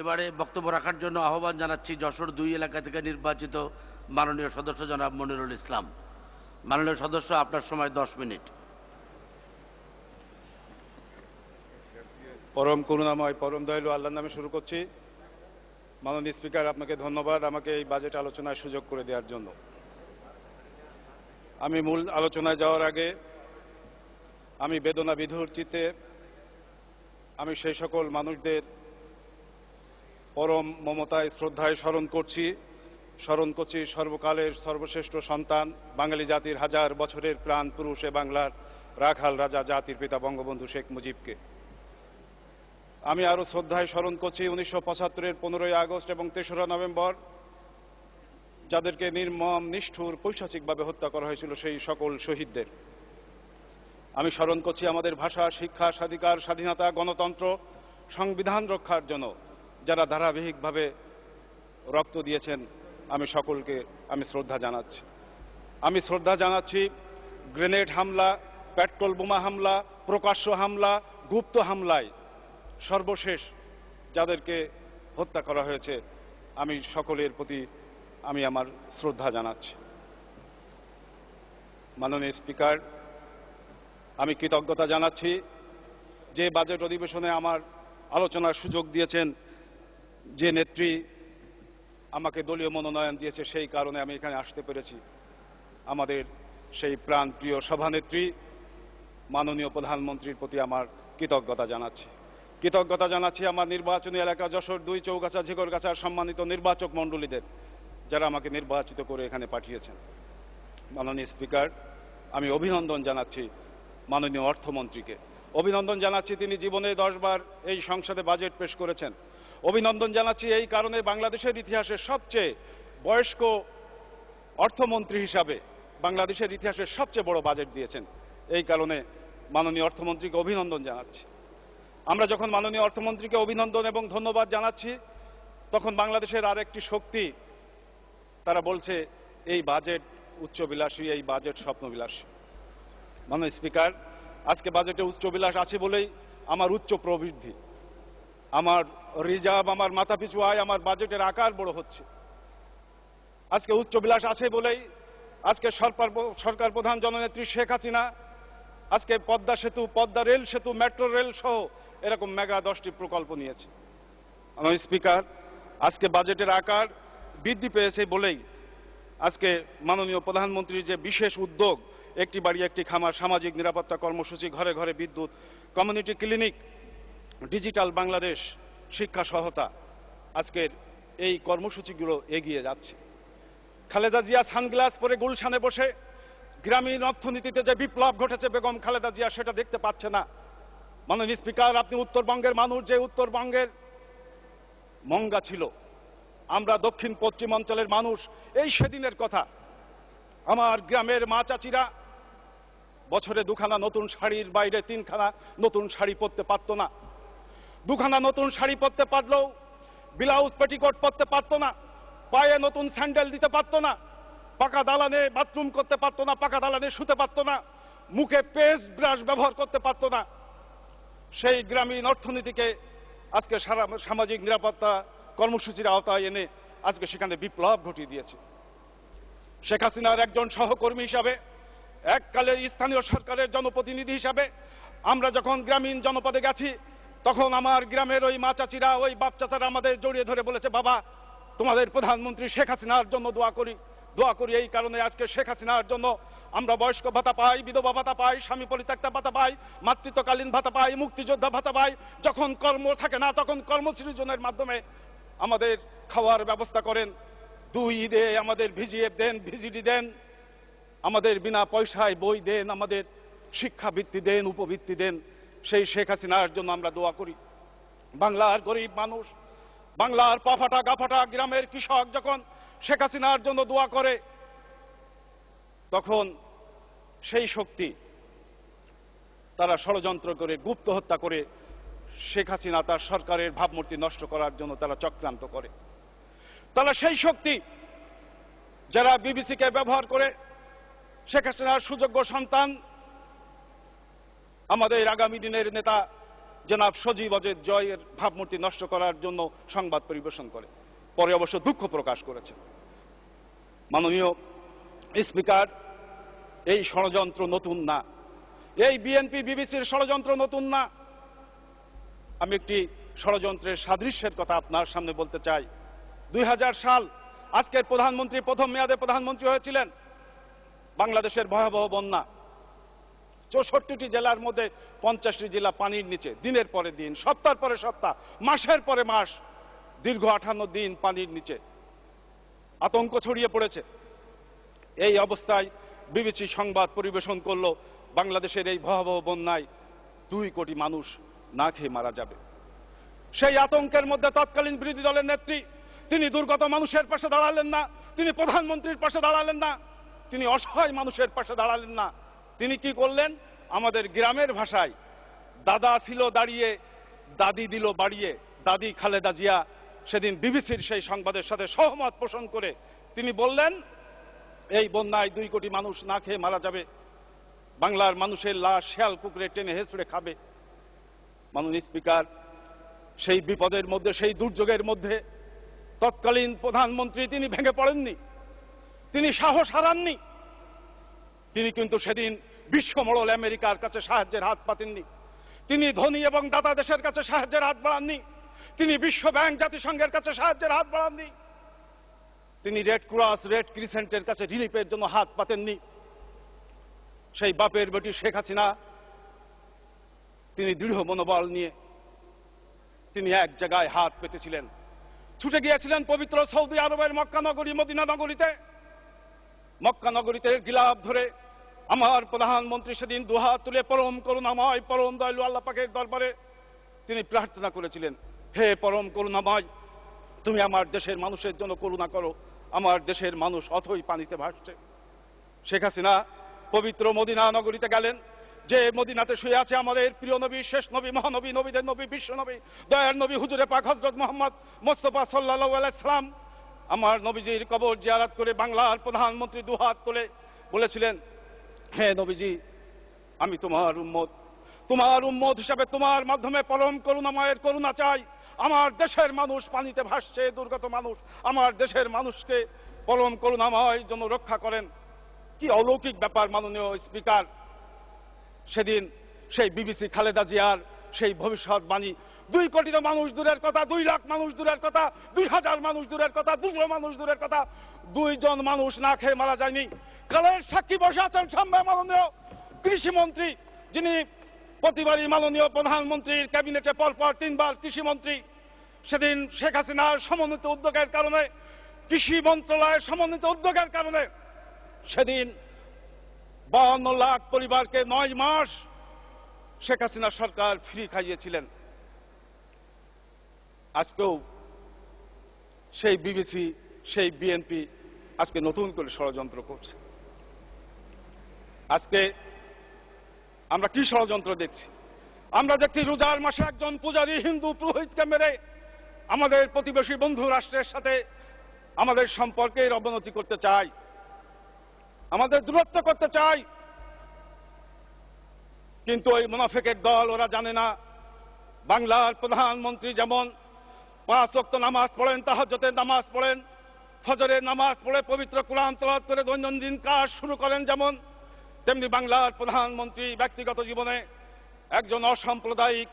এবারে বক্তব্য রাখার জন্য আহ্বান জানাচ্ছি যশোর দুই এলাকা থেকে নির্বাচিত মাননীয় সদস্য জনাব মনিরুল ইসলাম। মাননীয় সদস্য, আপনার সময় দশ মিনিট। পরম করুণাময়, পরম দয়ালু আল্লাহর নামে শুরু করছি। মাননীয় স্পিকার, আপনাকে ধন্যবাদ আমাকে এই বাজেট আলোচনায় সুযোগ করে দেওয়ার জন্য। আমি মূল আলোচনায় যাওয়ার আগে আমি বেদনা বিধুর চিত্তে আমি সেই সকল মানুষদের পরম মমতায় শ্রদ্ধায় স্মরণ করছি। স্মরণ করছি সর্বকালের সর্বশ্রেষ্ঠ সন্তান, বাঙালি জাতির হাজার বছরের প্রাণ পুরুষ এ বাংলার রাখাল রাজা জাতির পিতা বঙ্গবন্ধু শেখ মুজিবকে। আমি আরও শ্রদ্ধায় স্মরণ করছি উনিশশো পঁচাত্তরের পনেরোই আগস্ট এবং তেসরা নভেম্বর, যাদেরকে নির্মম, নিষ্ঠুর, পৈশাচিকভাবে হত্যা করা হয়েছিল সেই সকল শহীদদের। আমি স্মরণ করছি আমাদের ভাষা, শিক্ষা, স্বাধিকার, স্বাধীনতা, গণতন্ত্র, সংবিধান রক্ষার জন্য যারা ধারাবাহিকভাবে রক্ত দিয়েছেন, আমি সকলকে আমি শ্রদ্ধা জানাচ্ছি। আমি শ্রদ্ধা জানাচ্ছি গ্রেনেড হামলা, পেট্রোল বোমা হামলা, প্রকাশ্য হামলা, গুপ্ত হামলায়। সর্বশেষ যাদেরকে হত্যা করা হয়েছে, আমি সকলের প্রতি আমি আমার শ্রদ্ধা জানাচ্ছি। মাননীয় স্পিকার, আমি কৃতজ্ঞতা জানাচ্ছি যে বাজেট অধিবেশনে আমার আলোচনার সুযোগ দিয়েছেন যে নেত্রী আমাকে দলীয় মনোনয়ন দিয়েছে, সেই কারণে আমি এখানে আসতে পেরেছি। আমাদের সেই প্রাণপ্রিয় সভানেত্রী, মাননীয় প্রধানমন্ত্রীর প্রতি আমার কৃতজ্ঞতা জানাচ্ছি। কৃতজ্ঞতা জানাচ্ছি আমার নির্বাচনী এলাকা যশোর দুই চৌগাছা ঝিগরগাছার সম্মানিত নির্বাচক মণ্ডলীদের, যারা আমাকে নির্বাচিত করে এখানে পাঠিয়েছেন। মাননীয় স্পিকার, আমি অভিনন্দন জানাচ্ছি মাননীয় অর্থমন্ত্রীকে। অভিনন্দন জানাচ্ছি তিনি জীবনে দশবার এই সংসদে বাজেট পেশ করেছেন। অভিনন্দন জানাচ্ছি এই কারণে বাংলাদেশের ইতিহাসে সবচেয়ে বয়স্ক অর্থমন্ত্রী হিসাবে বাংলাদেশের ইতিহাসের সবচেয়ে বড় বাজেট দিয়েছেন। এই কারণে মাননীয় অর্থমন্ত্রীকে অভিনন্দন জানাচ্ছি। আমরা যখন মাননীয় অর্থমন্ত্রীকে অভিনন্দন এবং ধন্যবাদ জানাচ্ছি, তখন বাংলাদেশের আরেকটি শক্তি, তারা বলছে, এই বাজেট উচ্চবিলাসী, এই বাজেট স্বপ্নবিলাসী। মাননীয় স্পিকার, আজকে বাজেটে উচ্চবিলাস আছে বলেই আমার উচ্চ প্রবৃদ্ধি। আমার রিজার্ভ, আমার মাথাপিছু আয়, আমার বাজেটের আকার বড় হচ্ছে। আজকে উচ্চবিলাস আছে বলেই আজকে সরকার সরকার প্রধান জননেত্রী শেখ হাসিনা, আজকে পদ্মা সেতু, পদ্মা রেল সেতু, মেট্রো রেল সহ এরকম মেগা দশটি প্রকল্প নিয়েছে। আমার স্পিকার, আজকে বাজেটের আকার বৃদ্ধি পেয়েছে বলেই আজকে মাননীয় প্রধানমন্ত্রীর যে বিশেষ উদ্যোগ, একটি বাড়ি, একটি খামার, সামাজিক নিরাপত্তা কর্মসূচি, ঘরে ঘরে বিদ্যুৎ, কমিউনিটি ক্লিনিক ডিজিটাল বাংলাদেশ শিক্ষা সহায়তা আজকের এই কর্মসূচিগুলো এগিয়ে যাচ্ছে। খালেদা জিয়া সানগ্লাস পরে গুলশানে বসে গ্রামীণ অর্থনীতিতে যে বিপ্লব ঘটেছে বেগম খালেদা জিয়া, সেটা দেখতে পাচ্ছে না। মাননীয় স্পিকার, আপনি উত্তরবঙ্গের মানুষ, যে উত্তরবঙ্গের মঙ্গা ছিল। আমরা দক্ষিণ পশ্চিম অঞ্চলের মানুষ, এই সেদিনের কথা। আমার গ্রামের মা চাচিরা বছরে দুখানা নতুন শাড়ির বাইরে তিনখানা নতুন শাড়ি পরতে পারত না। দুখানা নতুন শাড়ি পরতে পারলেও ব্লাউজ পেটিকোট পরতে পারত না, পায়ে নতুন স্যান্ডেল দিতে পারত না, পাকা দালানে বাথরুম করতে পারত না, পাকা দালানে শুতে পারত না, মুখে পেস্ট ব্রাশ ব্যবহার করতে পারত না। সেই গ্রামীণ অর্থনীতিকে আজকে সারা সামাজিক নিরাপত্তা কর্মসূচির আওতায় এনে আজকে সেখানে বিপ্লব ঘটিয়ে দিয়েছে। শেখ হাসিনার একজন সহকর্মী হিসাবে এককালের স্থানীয় সরকারের জনপ্রতিনিধি হিসাবে, আমরা যখন গ্রামীণ জনপদে গেছি তখন আমার গ্রামের ওই মা চাচিরা, ওই বাপ চাচারা আমাদের জড়িয়ে ধরে বলেছে, বাবা, তোমাদের প্রধানমন্ত্রী শেখ হাসিনার জন্য দোয়া করি। দোয়া করি এই কারণে আজকে শেখ হাসিনার জন্য আমরা বয়স্ক ভাতা পাই, বিধবা ভাতা পাই, স্বামী পরিত্যক্তা ভাতা পাই, মাতৃত্বকালীন ভাতা পাই, মুক্তিযোদ্ধা ভাতা পাই। যখন কর্ম থাকে না, তখন কর্মসৃজনের মাধ্যমে আমাদের খাওয়ার ব্যবস্থা করেন। দুই ঈদে আমাদের ভিজিএফ দেন, ভিজিডি দেন। আমাদের বিনা পয়সায় বই দেন, আমাদের শিক্ষাবৃত্তি দেন, উপবৃত্তি দেন। সেই শেখ হাসিনার জন্য আমরা দোয়া করি। বাংলার গরিব মানুষ, বাংলার পাফাটা গাফাটা গ্রামের কৃষক যখন শেখ হাসিনার জন্য দোয়া করে, তখন সেই শক্তি তারা ষড়যন্ত্র করে, গুপ্ত হত্যা করে শেখ হাসিনা তার সরকারের ভাবমূর্তি নষ্ট করার জন্য তারা চক্রান্ত করে। তারা সেই শক্তি যারা বিবিসিকে ব্যবহার করে শেখ হাসিনার সুযোগ্য সন্তান আমাদের আগামী দিনের নেতা জনাব সজীব অজের জয়ের ভাবমূর্তি নষ্ট করার জন্য সংবাদ পরিবেশন করে। পরে অবশ্য দুঃখ প্রকাশ করেছে মাননীয় স্পিকার, এই ষড়যন্ত্র নতুন না। এই বিএনপি, বিবিসির ষড়যন্ত্র নতুন না। আমি একটি ষড়যন্ত্রের সাদৃশ্যের কথা আপনার সামনে বলতে চাই। দুই হাজার সাল আজকের প্রধানমন্ত্রী, প্রথম মেয়াদে প্রধানমন্ত্রী হয়েছিলেন। বাংলাদেশের ভয়াবহ বন্যা। চৌষট্টিটি জেলার মধ্যে পঞ্চাশটি জেলা পানির নিচে। দিনের পরে দিন সপ্তাহ পরে সপ্তাহ, মাসের পরে মাস, দীর্ঘ আঠান্ন দিন পানির নিচে। আতঙ্ক ছড়িয়ে পড়েছে। এই অবস্থায় বিবিসি সংবাদ পরিবেশন করল, বাংলাদেশের এই ভয়াবহ বন্যায় দুই কোটি মানুষ না খেয়ে মারা যাবে। সেই আতঙ্কের মধ্যে তৎকালীন বিরোধী দলের নেত্রী, তিনি দুর্গত মানুষের পাশে দাঁড়ালেন না, তিনি প্রধানমন্ত্রীর পাশে দাঁড়ালেন না, তিনি অসহায় মানুষের পাশে দাঁড়ালেন না। তিনি কি করলেন? আমাদের গ্রামের ভাষায়, দাদা ছিল দাঁড়িয়ে, দাদি দিল বাড়িয়ে, দাদি খালেদা জিয়া। সেদিন বিবিসির সেই সংবাদের সাথে সহমত পোষণ করে তিনি বললেন, এই বন্যায় দুই কোটি মানুষ না খেয়ে মারা যাবে। বাংলার মানুষের লাশ শেয়াল কুকুরে টেনে হেসড়ে খাবে। মাননীয় স্পিকার, সেই বিপদের মধ্যে, সেই দুর্যোগের মধ্যে তৎকালীন প্রধানমন্ত্রী তিনি ভেঙে পড়েননি। তিনি সাহস হারাননি। তিনি কিন্তু সেদিন বিশ্বমড়ল আমেরিকার কাছে সাহায্যের হাত পাতেননি। তিনি ধনী এবং দাতা দেশের কাছে সাহায্যের হাত বাড়াননি। তিনি বিশ্ব ব্যাংক জাতিসংঘের কাছে সাহায্যের হাত বাড়াননি। তিনি রেড ক্রস, রেড ক্রিসেন্টের কাছে রিলিফের জন্য হাত পাতেননি। সেই বাপের বেটি শেখ হাসিনা, তিনি দৃঢ় মনোবল নিয়ে তিনি এক জায়গায় হাত পেতেছিলেন। ছুটে গিয়েছিলেন পবিত্র সৌদি আরবের মক্কা নগরী মদিনা নগরীতে মক্কা নগরীতে গিলাপ ধরে আমার প্রধানমন্ত্রী সেদিন দুহাত তুলে পরম করুণাময়, পরম দয়ালু আল্লাহ পাকের দরবারে তিনি প্রার্থনা করেছিলেন, হে পরম করুণাময়, তুমি আমার দেশের মানুষের জন্য করুণা করো, আমার দেশের মানুষ অথই পানিতে ভাসছে। শেখ হাসিনা পবিত্র মদিনা নগরীতে গেলেন, যে মদিনাতে শুয়ে আছে আমাদের প্রিয় নবী, শেষ নবী, মহানবী, নবীদের নবী, বিশ্ব নবী, দয়ার নবী, হুজুরে পাক হজরত মোহাম্মদ মোস্তফা সাল্লাহ আলাইসালাম আমার নবীজির কবর জিয়ারাত করে বাংলার প্রধানমন্ত্রী দুহাত তুলে বলেছিলেন হে নবীজি, আমি তোমার উম্মত। তোমার উম্মত হিসাবে তোমার মাধ্যমে পরম করুণাময়ের করুণা চাই। আমার দেশের মানুষ পানিতে ভাসছে, দুর্গত মানুষ। আমার দেশের মানুষকে পরম করুণাময় জন্য রক্ষা করেন। কি অলৌকিক ব্যাপার মাননীয় স্পিকার। সেদিন সেই বিবিসি খালেদা জিয়ার সেই ভবিষ্যৎবাণী। দুই কোটি মানুষ দূরের কথা, দুই লাখ মানুষ দূরের কথা, দুই হাজার মানুষ দূরের কথা, দুশো মানুষ দূরের কথা। দুইজন মানুষ না খেয়ে মারা যায়নি। কালের সাক্ষী বসে আছেন সামনে মাননীয় কৃষিমন্ত্রী যিনি প্রতিবারই মাননীয় প্রধানমন্ত্রীর ক্যাবিনেটে পরপর তিনবার কৃষিমন্ত্রী সেদিন শেখ হাসিনার সমন্বিত উদ্যোগের কারণে, কৃষি মন্ত্রণালয়ের সমন্বিত উদ্যোগের কারণে সেদিন বাউন্ন লাখ পরিবারকে নয় মাস শেখ হাসিনা সরকার ফ্রি খাইয়েছিলেন। আজকেও সেই বিবিসি, সেই বিএনপি আজকে নতুন করে ষড়যন্ত্র করছে। আজকে আমরা কি ষড়যন্ত্র দেখছি? আমরা দেখছি রোজার মাসে একজন পূজারী হিন্দু পুরোহিতকে মেরে আমাদের প্রতিবেশী বন্ধু রাষ্ট্রের সাথে আমাদের সম্পর্কের অবনতি করতে চাই আমাদের দূরত্ব করতে চাই কিন্তু ওই মুনাফেকের দল ওরা জানে না। বাংলার প্রধানমন্ত্রী যেমন পাঁচ ওয়াক্ত নামাজ পড়েন তাহাজ্জতের নামাজ পড়েন, ফজরের নামাজ পড়ে পবিত্র কোরআন তেলাওয়াত করে দৈনন্দিন কাজ শুরু করেন যেমন তেমনি বাংলার প্রধানমন্ত্রী ব্যক্তিগত জীবনে একজন অসাম্প্রদায়িক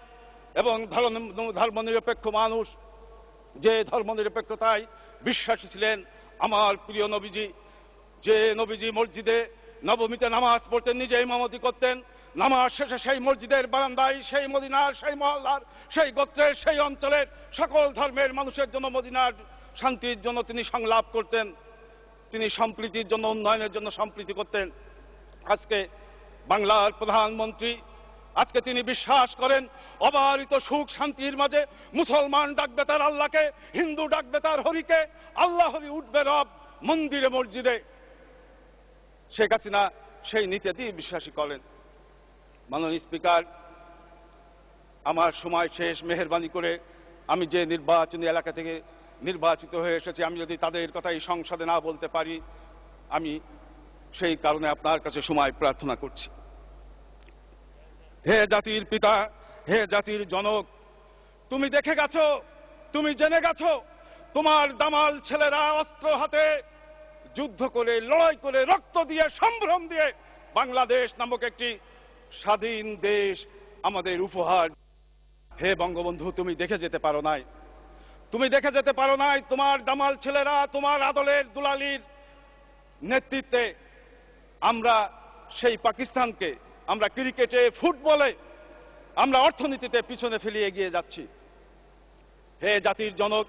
এবং ধর্ম- ধর্মনিরপেক্ষ মানুষ। যে ধর্মনিরপেক্ষতায় বিশ্বাসী ছিলেন আমার প্রিয় নবীজি। যে নবীজি মসজিদে নবমীতে নামাজ পড়তেন নিজে ইমামতি করতেন। নামাজ শেষে সেই মসজিদের বারান্দায়, সেই মদিনার, সেই মহল্লার, সেই গোত্রের, সেই অঞ্চলের সকল ধর্মের মানুষের জন্য মদিনার শান্তির জন্য তিনি সংলাপ করতেন। তিনি সম্প্রীতির জন্য, উন্নয়নের জন্য সম্প্রীতি করতেন। আজকে বাংলার প্রধানমন্ত্রী, আজকে তিনি বিশ্বাস করেন, অবারিত সুখ শান্তির মাঝে মুসলমান ডাকবে তার আল্লাহকে, হিন্দু ডাকবে তার হরিকে, আল্লাহ হরি উঠবে রব মন্দিরে, মসজিদে। শেখ হাসিনা সেই নীতিতেই বিশ্বাসী করেন। মাননীয় স্পিকার, আমার সময় শেষ, মেহরবানি করে আমি যে নির্বাচনী এলাকা থেকে নির্বাচিত হয়ে এসেছি, আমি যদি তাদের কথা এই সংসদে না বলতে পারি, আমি সেই কারণে আপনার কাছে সময় প্রার্থনা করছি। হে জাতির পিতা, হে জাতির জনক, তুমি দেখে গেছো, তুমি জেনে গেছো, তোমার দামাল ছেলেরা অস্ত্র হাতে যুদ্ধ করে, লড়াই করে, রক্ত দিয়ে, সম্ভ্রম দিয়ে বাংলাদেশ নামক একটি স্বাধীন দেশ আমাদের উপহার। হে বঙ্গবন্ধু, তুমি দেখে যেতে পারো নাই। তুমি দেখে যেতে পারো নাই তোমার দামাল ছেলেরা, তোমার আদলের দুলালির নেতৃত্বে আমরা সেই পাকিস্তানকে, আমরা ক্রিকেটে, ফুটবলে, আমরা অর্থনীতিতে পিছনে ফেলিয়ে এগিয়ে যাচ্ছি। হে জাতির জনক,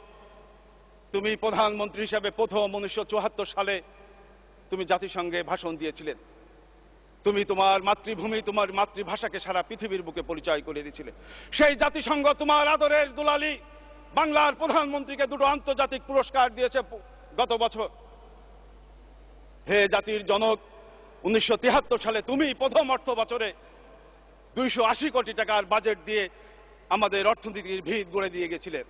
তুমি প্রধানমন্ত্রী হিসেবে প্রথম উনিশশো চুয়াত্তর সালে তুমি জাতিসংঘে ভাষণ দিয়েছিলেন তুমি তোমার মাতৃভূমি, তোমার মাতৃভাষাকে সারা পৃথিবীর বুকে পরিচয় করে দিয়েছিলে। সেই জাতিসংঘ তোমার আদরের দুলালি, বাংলার প্রধানমন্ত্রীকে দুটো আন্তর্জাতিক পুরস্কার দিয়েছে গত বছর। হে জাতির জনক উনিশশো সালে তুমি প্রথম অর্থ বছরে দুইশো আশি কোটি টাকার বাজেট দিয়ে আমাদের অর্থনীতির ভিত গড়ে দিয়ে গেছিলে।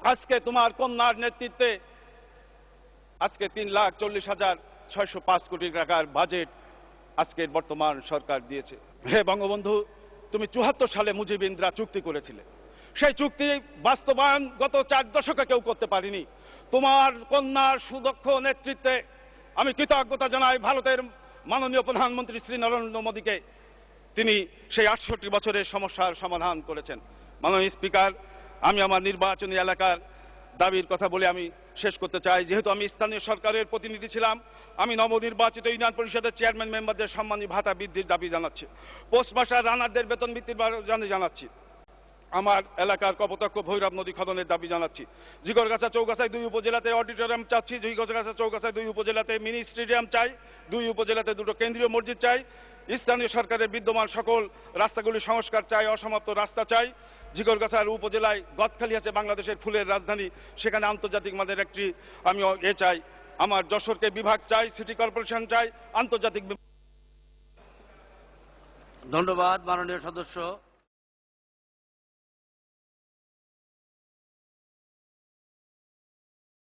আজকে তোমার কন্যার নেতৃত্বে আজকে তিন লাখ চল্লিশ হাজার ছয়শো পাঁচ কোটি টাকার বাজেট আজকের বর্তমান সরকার দিয়েছে। হে বঙ্গবন্ধু, তুমি চুহাত্তর সালে মুজিবিন্দ্রা চুক্তি করেছিলে। সেই চুক্তি বাস্তবায়ন গত চার দশকে কেউ করতে পারিনি। তোমার কন্যার সুদক্ষ নেতৃত্বে আমি কৃতজ্ঞতা জানাই ভারতের মাননীয় প্রধানমন্ত্রী শ্রী নরেন্দ্র মোদীকে তিনি সেই আটষট্টি বছরের সমস্যার সমাধান করেছেন। মাননীয় স্পিকার, আমি আমার নির্বাচনী এলাকার দাবির কথা বলে আমি শেষ করতে চাই। যেহেতু আমি স্থানীয় সরকারের প্রতিনিধি ছিলাম, আমি নবনির্বাচিত ইউনিয়ন পরিষদের চেয়ারম্যান মেম্বারদের সম্মানী ভাতা বৃদ্ধির দাবি জানাচ্ছি। পোস্ট পোস্টমাস্টার রানারদের বেতন বৃদ্ধির জানি জানাচ্ছি। আমার এলাকার কপোতাক্ষ ভৈরব নদী খননের দাবি জানাচ্ছি। জিগরগাছা চৌগাছায় দুই উপজেলাতে অডিটোরিয়াম চাচ্ছি। জিগরগাছা চৌগাছায় দুই উপজেলাতে মিনি স্টেডিয়াম চাই। দুই উপজেলাতে দুটো কেন্দ্রীয় মসজিদ চাই। স্থানীয় সরকারের বিদ্যমান সকল রাস্তাগুলি সংস্কার চাই, অসমাপ্ত রাস্তা চাই। জিগরগাছার উপজেলায় গদখালি আছে বাংলাদেশের ফুলের রাজধানী। সেখানে আন্তর্জাতিক মানের একটি আমি এ চাই। আমার যশোরকে বিভাগ চাই, সিটি কর্পোরেশন চাই, আন্তর্জাতিক ধন্যবাদ, মাননীয় সদস্য।